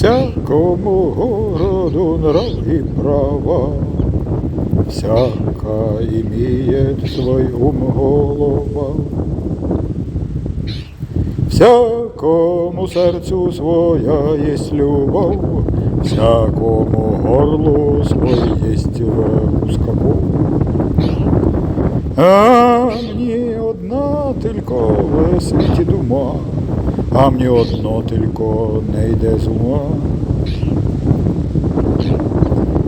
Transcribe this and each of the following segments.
Всякому городу нрав и права, Всяка имеет свой голова. Всякому серцю своя есть любов, Всякому горлу свой есть вускаков. А мені одна тільки в світі дума, а мені одно тільки не йде з ума.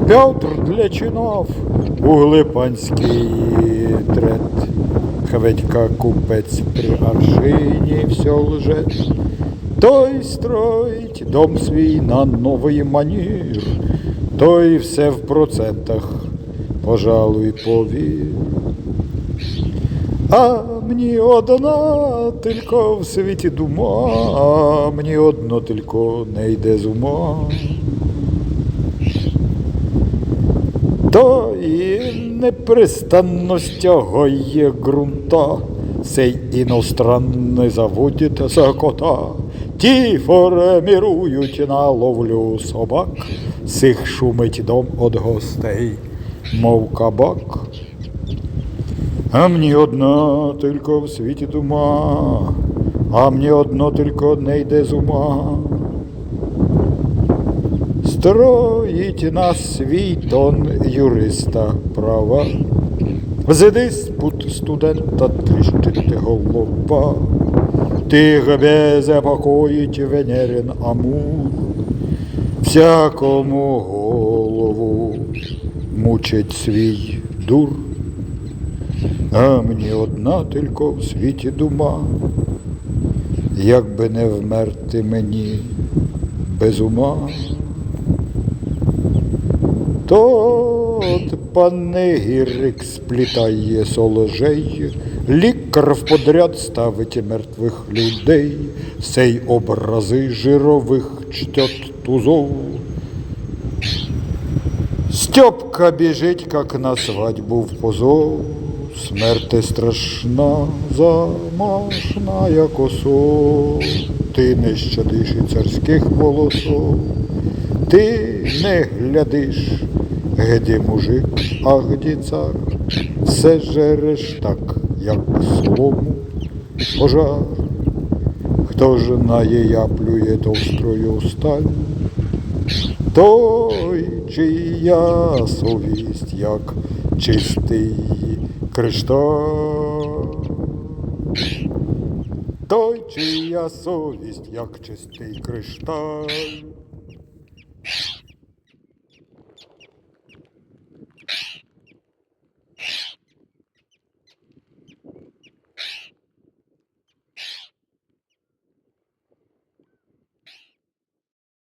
Петр для чинов у трет, Хведька купець при аршині все лжет. Той строїть дом свій на новий манір, той все в процентах, пожалуй, повір. А мені одна тільки в світі дума, а мені одно тільки не йде з ума. То і непристанно стягує ґрунта, сей іностранний заводить за кота. Ті формірують на ловлю собак, сих шумить дом од гостей, мов кабак. А мені одна тільки в світі дума, а мені одно тільки не йде з ума. Строїть на свій тон юриста права, з диспут студента тріщить голова, тих безпокоїть Венерин Амур, всякому голову мучить свій дур. А мені одна тільки в світі дума, як би не вмерти мені без ума. Тот панегірик сплітає соложей, лікар вподряд ставить мертвих людей, сей образи жирових чтет тузов. Степка біжить, как на свадьбу в позов. Смерти страшна, замашна, як осо. Ти не щадиш і царських волосов. Ти не глядиш, геді мужик, а гді цар. Все жереш так, як солому пожар. Хто ж наєяплює товстрою сталь? Той, чия совість, як чистий кришталь. Той, чия совість, як чистий кришталь.